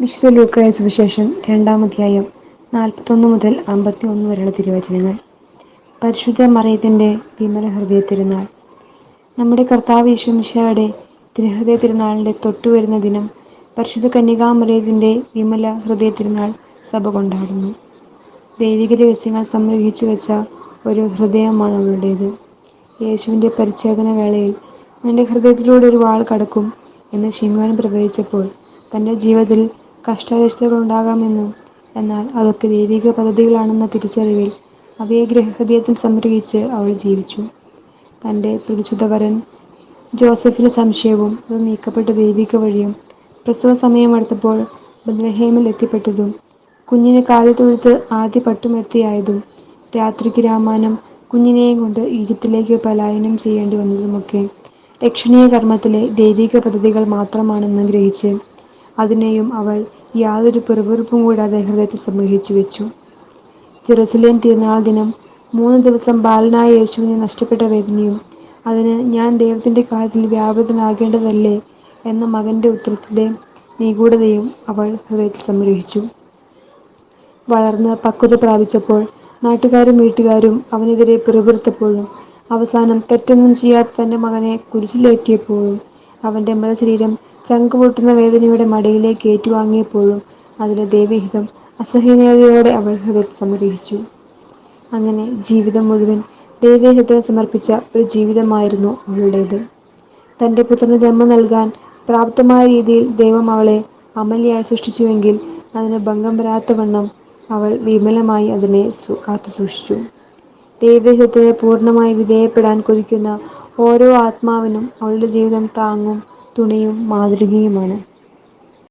വിശുദ്ധ ലൂക്കായുടെ സുവിശേഷം രണ്ടാം അധ്യായം നാൽപ്പത്തൊന്ന് മുതൽ അമ്പത്തി ഒന്ന് വരെയുള്ള തിരുവചനങ്ങൾ. പരിശുദ്ധ മറിയത്തിന്റെ വിമല ഹൃദയ തിരുനാൾ. നമ്മുടെ കർത്താവ് യേശുമിഷയുടെ തിരുഹൃദയ തിരുനാളിന്റെ തൊട്ടു വരുന്ന ദിനം പരിശുദ്ധ കന്യകാമറിയത്തിന്റെ വിമല ഹൃദയ തിരുനാൾ സഭ കൊണ്ടാടുന്നു. ദൈവിക രഹസ്യങ്ങൾ സംഗ്രഹിച്ചു വെച്ച ഒരു ഹൃദയമാണ് അവളുടേത്. യേശുവിന്റെ പരിച്ഛേദന വേളയിൽ നിന്റെ ഹൃദയത്തിലൂടെ ഒരു വാൾ കടക്കും എന്ന് ഷിമോൻ പ്രവചിച്ചപ്പോൾ തന്റെ ജീവിതത്തിൽ കഷ്ടാരിഷ്ടതകൾ ഉണ്ടാകാമെന്നും എന്നാൽ അതൊക്കെ ദൈവിക പദ്ധതികളാണെന്ന തിരിച്ചറിവിൽ അവയെ ഗ്രഹഹൃദയത്തിൽ സംഗ്രഹിച്ച് അവൾ ജീവിച്ചു. തന്റെ പ്രതിശുദ്ധവരൻ ജോസഫിന് സംശയവും അത് നീക്കപ്പെട്ട ദൈവിക വഴിയും പ്രസവ സമയം അടുത്തപ്പോൾ ബദ്രഹേമിൽ എത്തിപ്പെട്ടതും കുഞ്ഞിന് കാലിത്തൊഴുത്ത് ആദ്യ പട്ടുമെത്തിയായതും രാത്രിക്ക് രാമാനം കുഞ്ഞിനെയും കൊണ്ട് ഈജിപ്തിലേക്ക് പലായനം ചെയ്യേണ്ടി വന്നതുമൊക്കെ രക്ഷണീയ കർമ്മത്തിലെ ദൈവിക പദ്ധതികൾ മാത്രമാണെന്ന് ഗ്രഹിച്ച് അതിനെയും അവൾ യാതൊരു പിറുപിറുപ്പും കൂടാതെ ഹൃദയത്തിൽ സംഗ്രഹിച്ചു വെച്ചു. ജെറുസലേം തിരുനാൾ ദിനം മൂന്ന് ദിവസം ബാലനായ യേശുവിനെ നഷ്ടപ്പെട്ട വേദനയും അതിന് ഞാൻ ദൈവത്തിന്റെ കാര്യത്തിൽ വ്യാപൃതനാകേണ്ടതല്ലേ എന്ന മകന്റെ ഉത്തരത്തിലെ നിഗൂഢതയും അവൾ ഹൃദയത്തിൽ സംഗ്രഹിച്ചു. വളർന്ന് പക്വത പ്രാപിച്ചപ്പോൾ നാട്ടുകാരും വീട്ടുകാരും അവനെതിരെ പിറുപിറുത്തപ്പോഴും അവസാനം തെറ്റൊന്നും ചെയ്യാത്ത തന്റെ മകനെ കുരിശിലേറ്റിയപ്പോഴും അവന്റെ മൃതശരീരം ചങ്കുപൊട്ടുന്ന വേദനയുടെ മടിയിലേക്ക് ഏറ്റുവാങ്ങിയപ്പോഴും അതിലെ ദൈവഹിതം അസഹനീയതയോടെ അവൾ ഹൃദയത്തിൽ സംഗ്രഹിച്ചു. അങ്ങനെ ജീവിതം മുഴുവൻ ദൈവഹിതത്തിന് സമർപ്പിച്ച ഒരു ജീവിതമായിരുന്നു അവളുടേത്. തന്റെ പുത്രന് ജന്മം നൽകാൻ പ്രാപ്തമായ രീതിയിൽ ദൈവം അവളെ അമല്യായി സൃഷ്ടിച്ചുവെങ്കിൽ അതിന് ഭംഗം വരാത്തവണ്ണം അവൾ വിമലമായി അതിനെ കാത്തു സൂക്ഷിച്ചു. ദൈവഹിതത്തെ പൂർണമായി വിധേയപ്പെടാൻ കൊതിക്കുന്ന ഓരോ ആത്മാവിനും അവളുടെ ജീവിതം താങ്ങും തുണയും മാതൃകയുമാണ്.